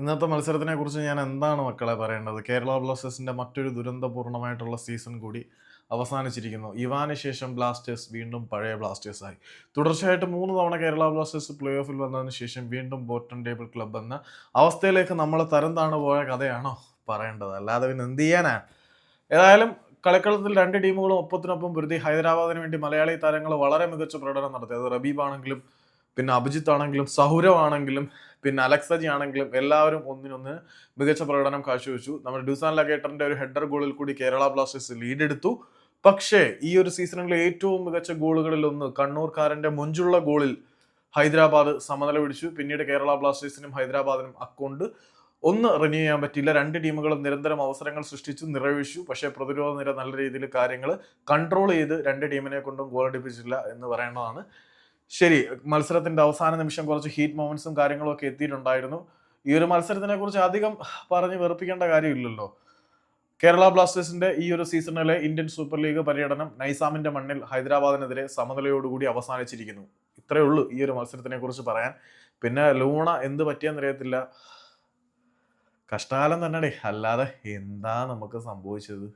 ഇന്നത്തെ മത്സരത്തിനെ കുറിച്ച് ഞാൻ എന്താണ് മക്കളെ പറയേണ്ടത്? കേരള ബ്ലാസ്റ്റേഴ്സിന്റെ മറ്റൊരു ദുരന്തപൂർണമായിട്ടുള്ള സീസൺ കൂടി അവസാനിച്ചിരിക്കുന്നു. ഇവാന് ശേഷം ബ്ലാസ്റ്റേഴ്സ് വീണ്ടും പഴയ ബ്ലാസ്റ്റേഴ്സായി തുടർച്ചയായിട്ട് മൂന്ന് തവണ കേരള ബ്ലാസ്റ്റേഴ്സ് പ്ലേ ഓഫിൽ വന്നതിന് ശേഷം വീണ്ടും ബോട്ടം ടേബിൾ ക്ലബ് എന്ന അവസ്ഥയിലേക്ക് നമ്മൾ തരം താണു പോയ കഥയാണോ പറയേണ്ടത്? അല്ലാതെ പിന്നെ എന്ത് ചെയ്യാനാണ് ഏതായാലും കളിക്കളത്തിൽ രണ്ട് ടീമുകളും ഒപ്പത്തിനൊപ്പം പൊരുതി ഹൈദരാബാദിന് വേണ്ടി മലയാളി താരങ്ങൾ വളരെ മികച്ച പ്രകടനം നടത്തി. അത് റബീബ് ആണെങ്കിലും പിന്നെ അഭിജിത്ത് ആണെങ്കിലും സൗരവ് ആണെങ്കിലും പിന്നെ അലക്സജി ആണെങ്കിലും എല്ലാവരും ഒന്നിനൊന്ന് മികച്ച പ്രകടനം കാഴ്ചവെച്ചു. നമ്മുടെ ഡ്യൂസാൻ ലഗേറ്ററിന്റെ ഒരു ഹെഡർ ഗോളിൽ കൂടി കേരള ബ്ലാസ്റ്റേഴ്സ് ലീഡ് എടുത്തു. പക്ഷേ ഈ ഒരു സീസണിലെ ഏറ്റവും മികച്ച ഗോളുകളിൽ ഒന്ന് കണ്ണൂർക്കാരന്റെ മുഞ്ചുള്ള ഗോളിൽ ഹൈദരാബാദ് സമനില പിടിച്ചു. പിന്നീട് കേരള ബ്ലാസ്റ്റേഴ്സിനും ഹൈദരാബാദിനും അക്കൗണ്ട്. ഒന്ന് റിന്യൂ ചെയ്യാൻ പറ്റിയില്ല. രണ്ട് ടീമുകളും നിരന്തരം അവസരങ്ങൾ സൃഷ്ടിച്ചു നിറവേശു പക്ഷേ പ്രതിരോധ നിര നല്ല രീതിയിൽ കാര്യങ്ങൾ കൺട്രോൾ ചെയ്ത് രണ്ട് ടീമിനെ കൊണ്ടും ഗോളടിപ്പിച്ചില്ല എന്ന് പറയേണ്ടതാണ്. ശരി മത്സരത്തിന്റെ അവസാന നിമിഷം കുറച്ച് ഹീറ്റ് മൊമെന്റ്സും കാര്യങ്ങളും ഒക്കെ എത്തിയിട്ടുണ്ടായിരുന്നു. ഈ ഒരു മത്സരത്തിനെ കുറിച്ച് അധികം പറഞ്ഞ് വെറുപ്പിക്കേണ്ട കാര്യമില്ലല്ലോ. കേരള ബ്ലാസ്റ്റേഴ്സിന്റെ ഈ ഒരു സീസണിലെ ഇന്ത്യൻ സൂപ്പർ ലീഗ് പര്യടനം നൈസാമിന്റെ മണ്ണിൽ ഹൈദരാബാദിനെതിരെ സമനിലയോടുകൂടി അവസാനിച്ചിരിക്കുന്നു. ഇത്രയേ ഉള്ളൂ ഈ ഒരു മത്സരത്തിനെ കുറിച്ച് പറയാൻ. പിന്നെ ലൂണ എന്ത് പറ്റിയെന്നറിയത്തില്ല കഷ്ടകാലം തന്നെ അല്ലാതെ എന്താ നമുക്ക് സംഭവിച്ചത്?